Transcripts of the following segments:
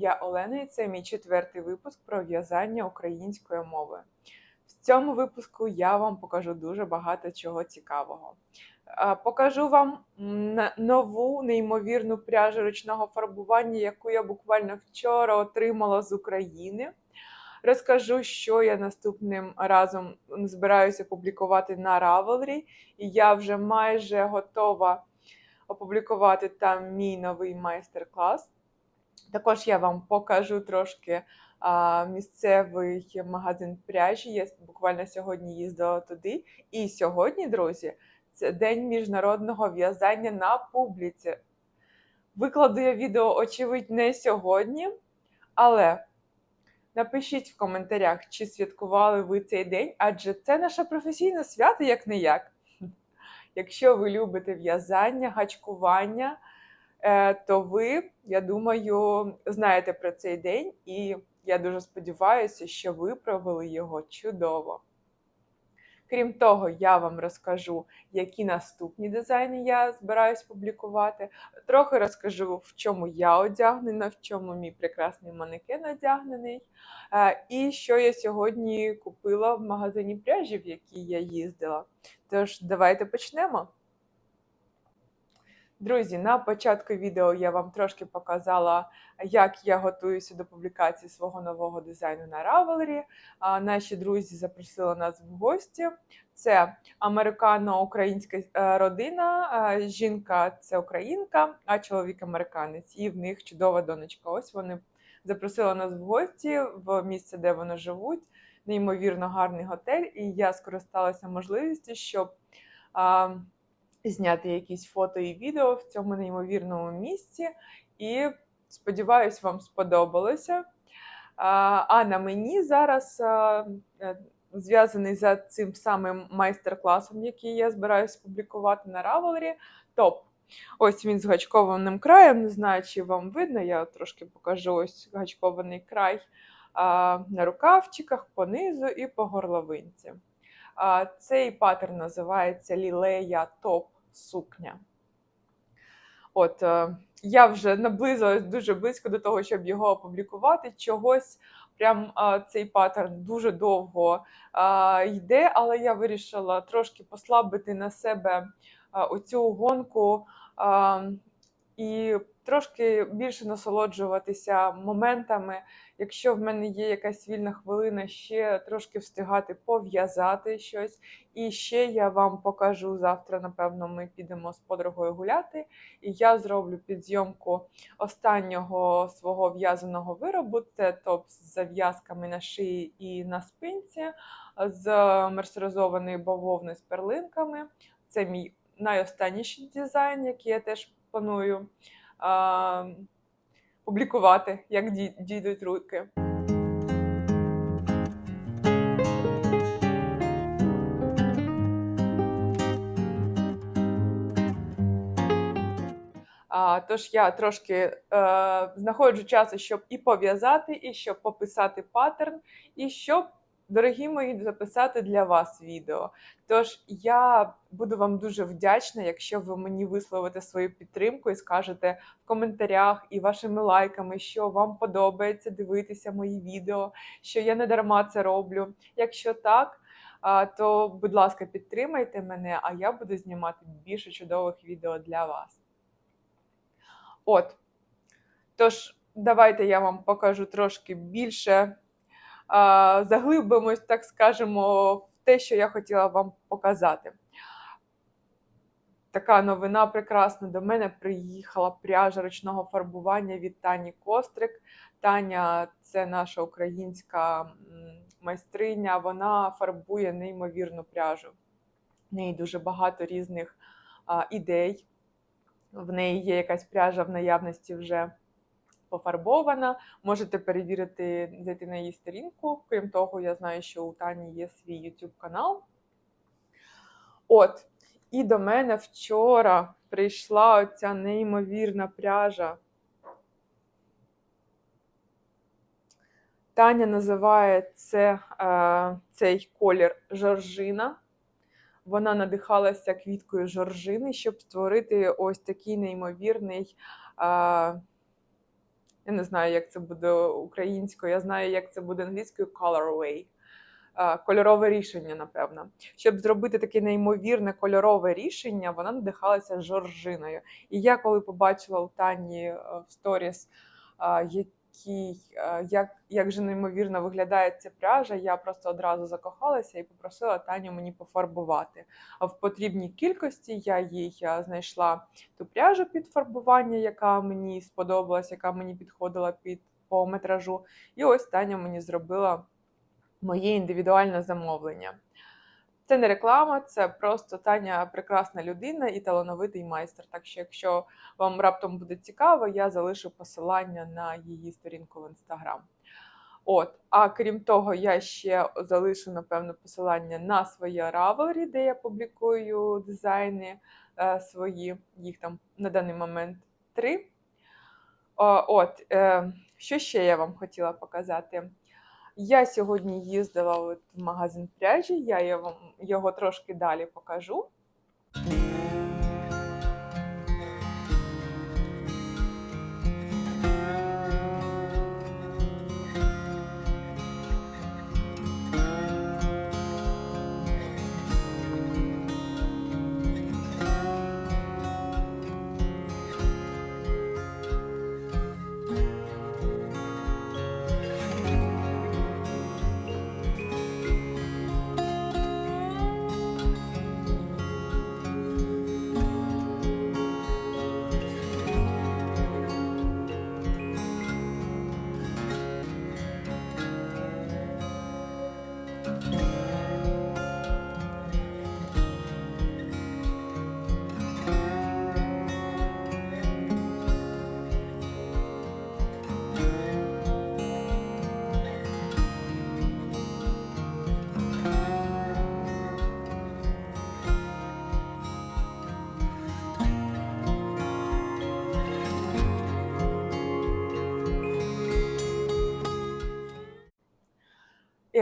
ім'я Олена і це мій четвертий випуск про в'язання українською мовою. В цьому випуску я вам покажу дуже багато чого цікавого. Покажу вам нову неймовірну пряжу ручного фарбування, яку я буквально вчора отримала з України. Розкажу, що я наступним разом збираюся публікувати на Ravelry, і я вже майже готова опублікувати там мій новий майстер-клас. Також я вам покажу трошки а, місцевий магазин пряжі. Я буквально сьогодні їздила туди. І сьогодні, друзі, це день міжнародного в'язання на публіці. Викладу я відео, очевидь, не сьогодні, але напишіть в коментарях, чи святкували ви цей день, адже це наше професійне свято, як не як. Якщо ви любите в'язання, гачкування, то ви, я думаю, знаєте про цей день, і я дуже сподіваюся, що ви провели його чудово. Крім того, я вам розкажу, які наступні дизайни я збираюсь публікувати. Трохи розкажу, в чому я одягнена, в чому мій прекрасний манекен одягнений, е, і що я сьогодні купила в магазині пряжі, в який я їздила. Тож, давайте почнемо. Друзі, на початку відео я вам трошки показала, як я готуюся до публікації свого нового дизайну на Ravelry. Наші друзі запросили нас в гості. Це американо-українська е, родина. Жінка це українка, а чоловік американець. І в них чудова донечка. Ось вони запросили нас в гості в місце, де вони живуть. Неймовірно гарний готель, і я скористалася можливістю, щоб зняти якісь фото і відео в цьому неймовірному місці. І сподіваюсь, вам сподобалося. А, на мені зараз е, зв'язаний за цим самим майстер-класом, який я збираюсь публікувати на Ravelry, топ. Ось він з гачкованим краєм. Не знаю, чи вам видно, я трошки покажу ось гачкований край на рукавчиках, по низу і по горловинці. Цей паттерн називається Лілея Топ Сукня. От е, я вже наблизилась дуже близько до того, щоб його опублікувати. Чогось прям е, цей паттерн дуже довго е, йде, але я вирішила трошки послабити на себе оцю гонку е, і трошки більше насолоджуватися моментами. Якщо в мене є якась вільна хвилина, ще трошки встигати пов'язати щось. І ще я вам покажу завтра. Напевно, ми підемо з подругою гуляти, і я зроблю підзйомку останнього свого в'язаного виробу. Це топ з зав'язками на шиї і на спинці, з мерсеризованої бавовни з перлинками. Це мій найостанніший дизайн, який я теж планую а, публікувати, як дійдуть руки. А, тож я трошки е, знаходжу часу, щоб і пов'язати, і щоб пописати паттерн, і щоб, дорогі мої, записати для вас відео. Тож я буду вам дуже вдячна, якщо ви мені висловите свою підтримку і скажете в коментарях і вашими лайками, що вам подобається дивитися мої відео, що я не дарма це роблю. Якщо так, то будь ласка, підтримайте мене, а я буду знімати більше чудових відео для вас. От. Тож, давайте я вам покажу трошки більше заглибимось, так скажемо, в те, що я хотіла вам показати. Така новина прекрасна. До мене приїхала пряжа ручного фарбування від Тані Кострик. Таня це наша українська майстриня. Вона фарбує неймовірну пряжу. В неї дуже багато різних а, ідей. В неї є якась пряжа в наявності вже пофарбована. Можете перевірити, зайти на її сторінку. Крім того, я знаю, що у Тані є свій YouTube канал. От, і до мене вчора прийшла оця неймовірна пряжа. Таня називає це, е, цей колір жоржина. Вона надихалася квіткою жоржини, щоб створити ось такий неймовірний. Я не знаю, як це буде українською, я знаю, як це буде англійською colorway. Кольорове рішення, напевно. Щоб зробити таке неймовірне кольорове рішення, вона надихалася жоржиною. І я, коли побачила у Тані е, в сторіс, який, е, як, як же неймовірно виглядає ця пряжа, я просто одразу закохалася і попросила Таню мені пофарбувати. А В потрібній кількості я їй е, знайшла ту пряжу під фарбування, яка мені сподобалась, яка мені підходила під по метражу. І ось Таня мені зробила моє індивідуальне замовлення. Це не реклама, це просто Таня прекрасна людина і талановитий майстер. Так що, якщо вам раптом буде цікаво, я залишу посилання на її сторінку в інстаграм. От, а крім того, я ще залишу, напевно, посилання на своє Ravelry, де я публікую дизайни е, свої, їх там на даний момент три. О, от, е, що ще я вам хотіла показати? Я сьогодні їздила в магазин пряжі, я вам його трошки далі покажу.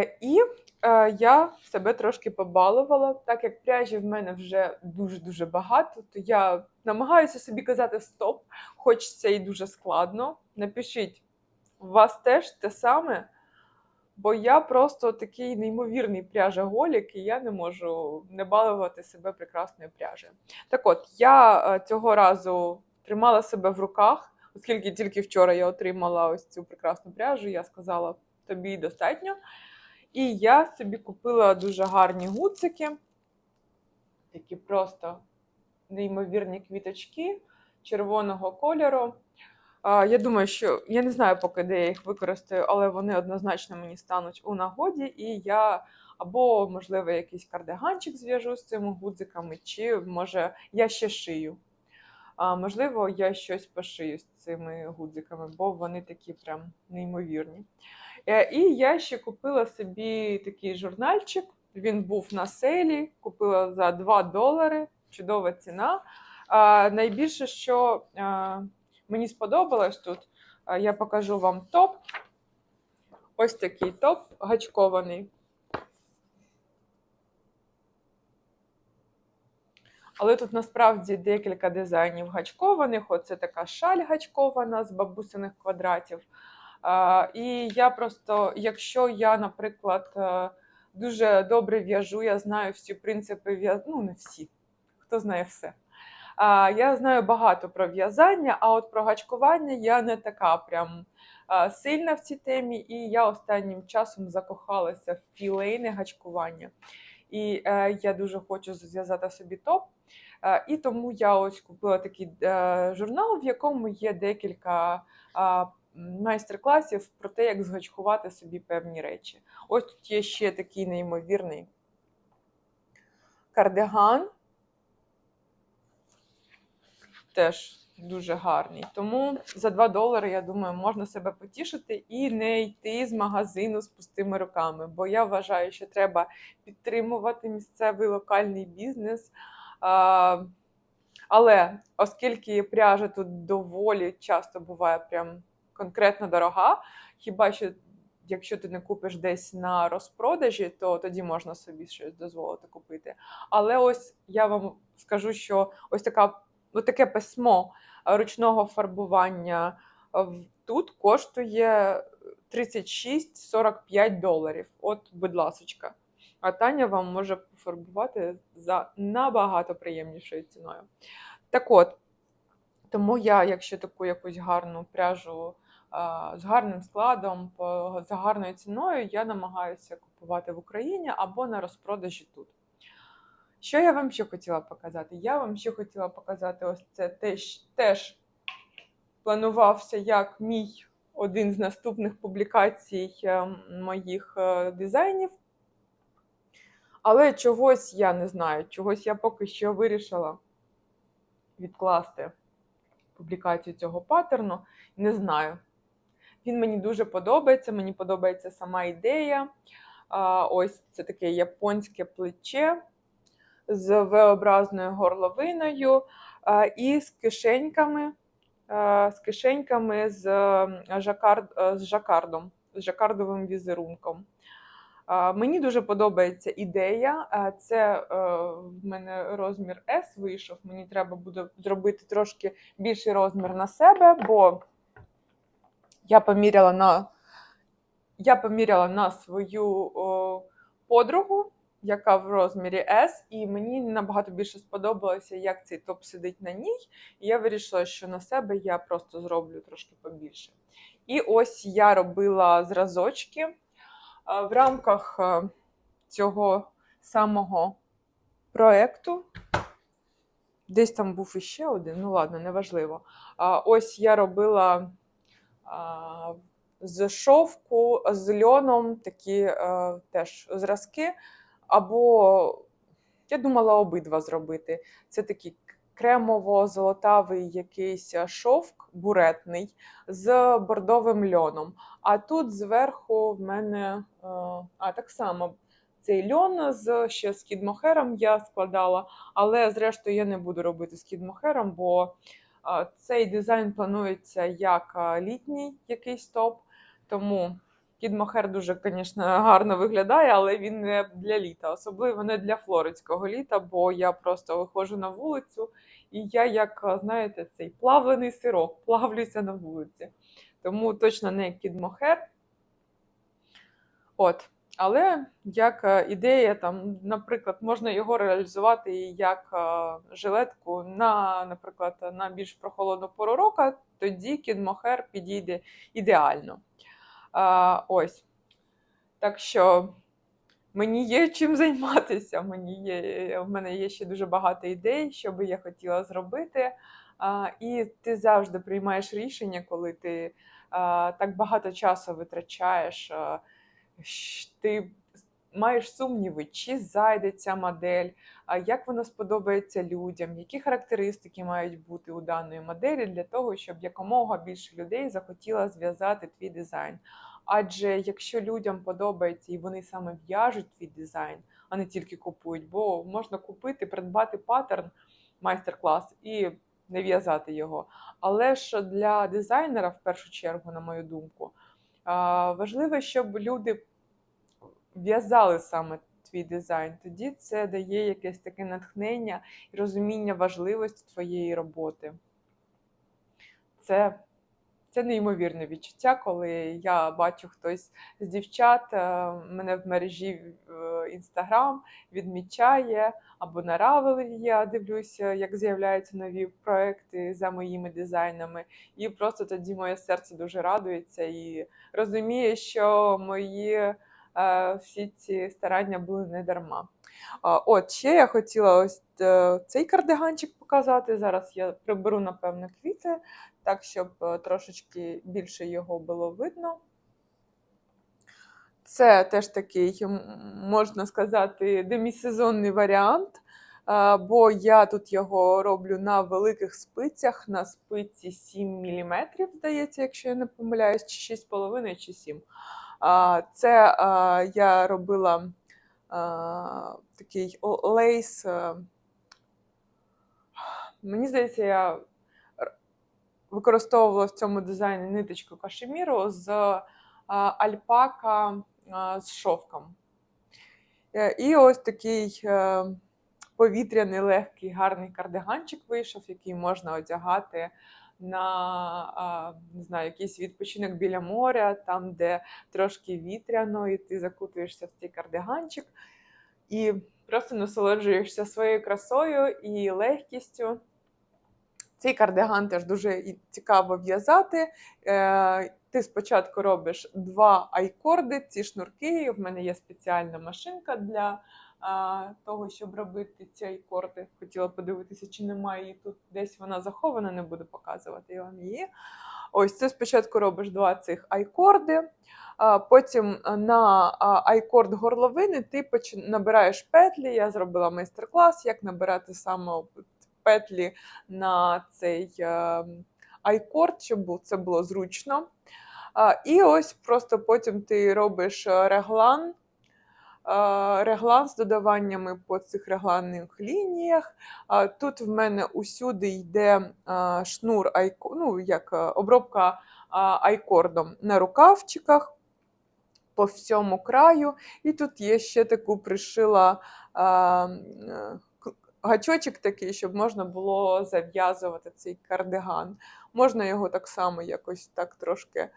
І е, я себе трошки побалувала, так як пряжі в мене вже дуже-дуже багато, то я намагаюся собі казати стоп, хоч це і дуже складно. Напишіть, у вас теж те саме, бо я просто такий неймовірний пряжеголік, і я не можу не балувати себе прекрасною пряжею. Так от, я е, цього разу тримала себе в руках, оскільки тільки вчора я отримала ось цю прекрасну пряжу, я сказала, тобі достатньо. І я собі купила дуже гарні гуцики, такі просто неймовірні квіточки червоного кольору. Я думаю, що я не знаю, поки де я їх використаю, але вони однозначно мені стануть у нагоді, і я або, можливо, якийсь кардиганчик зв'яжу з цими гудзиками, чи може я ще шию. А, Можливо, я щось пошию з цими гудзиками, бо вони такі прям неймовірні. Е, І я ще купила собі такий журнальчик. Він був на селі, купила за 2 долари. Чудова ціна. А, найбільше, що а, мені сподобалось тут, а, я покажу вам топ. Ось такий топ гачкований. Але тут насправді декілька дизайнів гачкованих. Оце така шаль гачкована з бабусиних квадратів. І я просто, якщо я, наприклад, е, дуже добре в'яжу, я знаю всі принципи в'язання, ну не всі, хто знає все. Я знаю багато про в'язання, а от про гачкування я не така прям сильна в цій темі, і я останнім часом закохалася в філейне гачкування. І е, я дуже хочу зв'язати собі топ. Е, і тому я ось купила такий журнал, в якому є декілька майстер-класів про те, як згачкувати собі певні речі. Ось тут є ще такий неймовірний кардиган. Теж дуже гарний. Тому за 2 долари, я думаю, можна себе потішити і не йти з магазину з пустими руками. Бо я вважаю, що треба підтримувати місцевий локальний бізнес. Але оскільки пряжа тут доволі часто буває прям конкретно дорога, хіба що якщо ти не купиш десь на розпродажі, то тоді можна собі щось дозволити купити. Але ось я вам скажу, що ось така, ось таке письмо ручного фарбування тут коштує 36-45 доларів. От, будь ласочка. А Таня вам може пофарбувати за набагато приємнішою ціною. Так от, тому я, якщо таку якусь гарну пряжу з гарним складом, за гарною ціною, я намагаюся купувати в Україні або на розпродажі тут. Що я вам ще хотіла показати? Я вам ще хотіла показати ось це теж, теж планувався як мій один з наступних публікацій е, моїх е, дизайнів. Але чогось я не знаю, чогось я поки що вирішила відкласти публікацію цього паттерну. Не знаю. Він мені дуже подобається, мені подобається сама ідея. Ось це таке японське плече з V-образною горловиною і з кишеньками, з кишеньками з, жакард, е, з жакардом, з жакардовим візерунком. Мені дуже подобається ідея. Це е, в мене розмір S вийшов. Мені треба буде зробити трошки більший розмір на себе, бо я поміряла на, я поміряла на свою о, подругу, яка в розмірі S, і мені набагато більше сподобалося, як цей топ сидить на ній. І я вирішила, що на себе я просто зроблю трошки побільше. І ось я робила зразочки а, в рамках е, цього самого проекту. Десь там був іще один, ну ладно, неважливо. Ось я робила з шовку, з льоном такі е, теж зразки. Або я думала обидва зробити. Це такий кремово-золотавий якийсь е, шовк буретний з бордовим льоном. А тут зверху в мене е, а, так само цей льон з ще з кідмохером я складала, але зрештою я не буду робити з кідмохером, бо цей дизайн планується як літній якийсь топ. Тому кідмохер дуже, звісно, гарно виглядає, але він не для літа, особливо не для флоридського літа, бо я просто виходжу на вулицю, і я, як знаєте, цей плавлений сирок, плавлюся на вулиці. Тому точно не кідмохер. От. Але як е, ідея, там, наприклад, можна його реалізувати як е, жилетку на, наприклад, на більш прохолодну пору року, тоді кінмохер підійде ідеально. А, ось. Так що мені є чим займатися. Мені є, в мене є ще дуже багато ідей, що би я хотіла зробити. А, і ти завжди приймаєш рішення, коли ти а, так багато часу витрачаєш. а, ти маєш сумніви, чи зайде ця модель, як вона сподобається людям, які характеристики мають бути у даної моделі для того, щоб якомога більше людей захотіло зв'язати твій дизайн. Адже якщо людям подобається і вони саме в'яжуть твій дизайн, а не тільки купують, бо можна купити, придбати паттерн, майстер-клас і не в'язати його. Але ж для дизайнера, в першу чергу, на мою думку, Важливо, щоб люди в'язали саме твій дизайн. Тоді це дає якесь таке натхнення і розуміння важливості твоєї роботи. Це це неймовірне відчуття, коли я бачу хтось з дівчат е, мене в мережі Інстаграм відмічає, або на Ravelry я дивлюся, як з'являються нові проекти за моїми дизайнами. І просто тоді моє серце дуже радується і розуміє, що мої е, всі ці старання були не дарма. От ще я хотіла ось е, цей кардиганчик показати. Зараз я приберу, напевно, квіти, так, щоб е, трошечки більше його було видно. Це теж такий, можна сказати, демісезонний варіант, бо я тут його роблю на великих спицях, на спиці 7 мм, здається, якщо я не помиляюсь, чи 6,5 чи 7. Це я робила такий лейс. Мені здається, я використовувала в цьому дизайні ниточку кашеміру з альпака з шовком. Е, І ось такий е, повітряний, легкий, гарний кардиганчик вийшов, який можна одягати на не знаю, якийсь відпочинок біля моря, там, де трошки вітряно, і ти закутуєшся в цей кардиганчик і просто насолоджуєшся своєю красою і легкістю. Цей кардиган теж дуже цікаво в'язати. Е, Ти спочатку робиш два айкорди, ці шнурки. В мене є спеціальна машинка для а, того, щоб робити ці айкорди. Хотіла подивитися, чи немає її тут. Десь вона захована, не буду показувати вам її. Ось це спочатку робиш два цих айкорди. Потім на айкорд горловини ти набираєш петлі. Я зробила майстер-клас, як набирати саме петлі на цей айкорд, щоб це було зручно. І ось просто потім ти робиш е, реглан. Реглан з додаваннями по цих регланних лініях. Тут в мене усюди йде шнур, ну, як е, обробка айкордом на рукавчиках по всьому краю. І тут є ще таку пришила е, гачочок такий, щоб можна було зав'язувати цей кардиган. Можна його так само якось так трошки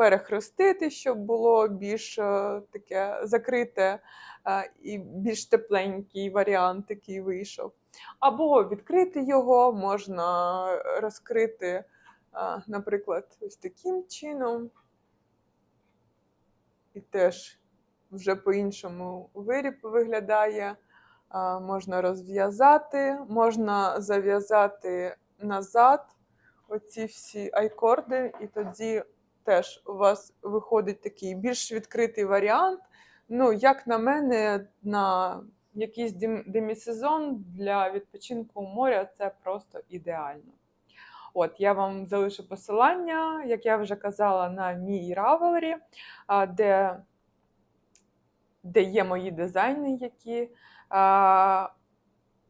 перехрестити, щоб було більш е, таке закрите е, і більш тепленький варіант, який вийшов. Або відкрити його, можна розкрити, е, наприклад, ось таким чином. І теж вже по-іншому виріб виглядає. Можна розв'язати, можна зав'язати назад оці всі айкорди, і тоді теж у вас виходить такий більш відкритий варіант. Ну, як на мене, на якийсь дем- демісезон для відпочинку у моря це просто ідеально. От, я вам залишу посилання, як я вже казала, на мій Ravelry, де, де є мої дизайни, які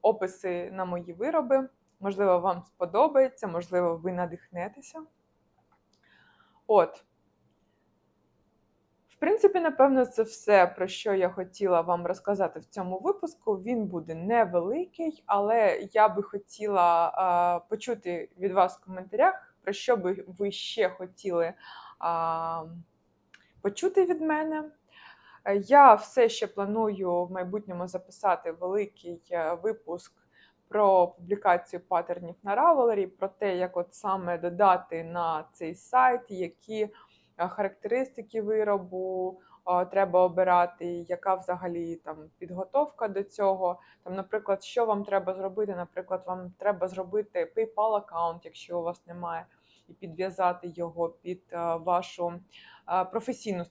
описи на мої вироби. Можливо, вам сподобається, можливо, ви надихнетеся. От. В принципі, напевно, це все, про що я хотіла вам розказати в цьому випуску. Він буде невеликий, але я би хотіла а, почути від вас в коментарях, про що би ви ще хотіли а, почути від мене. Е, Я все ще планую в майбутньому записати великий е, випуск про публікацію паттернів на Ravelry, про те, як от саме додати на цей сайт, які е, характеристики виробу е, треба обирати, яка взагалі там підготовка до цього. Там, наприклад, що вам треба зробити? Наприклад, вам треба зробити PayPal аккаунт, якщо у вас немає, і підв'язати його під е, вашу професійну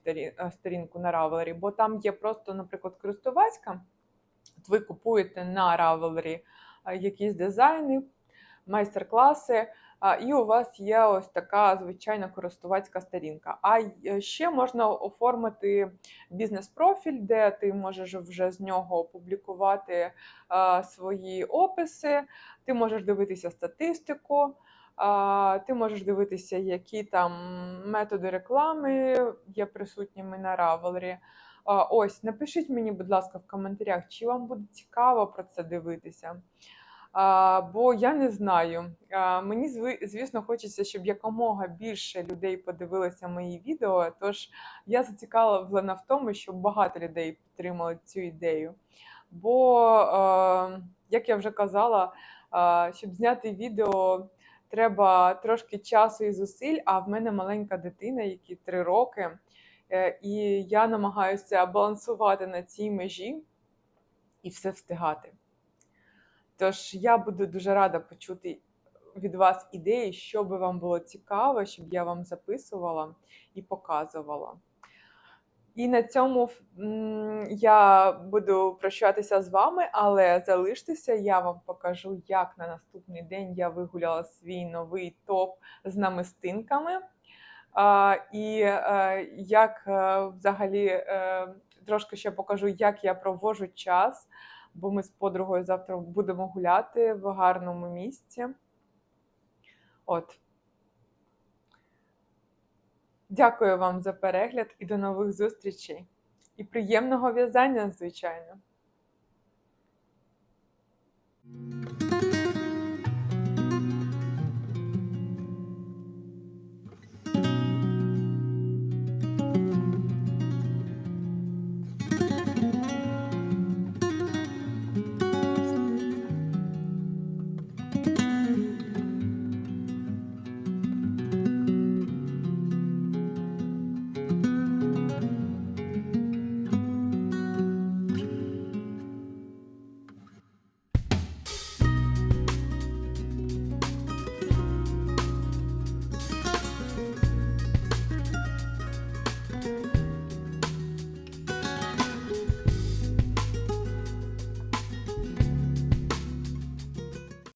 сторінку на Ravelry, бо там є просто, наприклад, користувацька. Ви купуєте на Ravelry якісь дизайни, майстер-класи, і у вас є ось така звичайна користувацька сторінка. А е, ще можна оформити бізнес-профіль, де ти можеш вже з нього публікувати свої описи, ти можеш дивитися статистику. Ти можеш дивитися, які там методи реклами є присутніми на Ravelry. Ось, напишіть мені, будь ласка, в коментарях, чи вам буде цікаво про це дивитися. А, бо я не знаю. А, мені звісно хочеться, щоб якомога більше людей подивилися мої відео. Тож я зацікавлена в тому, щоб багато людей підтримали цю ідею. Бо, як я вже казала, щоб зняти відео, треба трошки часу і зусиль. А в мене маленька дитина, якій три роки, і я намагаюся балансувати на цій межі і все встигати. Тож я буду дуже рада почути від вас ідеї, що би вам було цікаво, щоб я вам записувала і показувала. І на цьому я буду прощатися з вами, але залиштеся, я вам покажу, як на наступний день я вигуляла свій новий топ з намистинками. І е, як е, взагалі е, трошки ще покажу, як я проводжу час, бо ми з подругою завтра будемо гуляти в гарному місці. От. Дякую вам за перегляд і до нових зустрічей. І приємного в'язання, звичайно.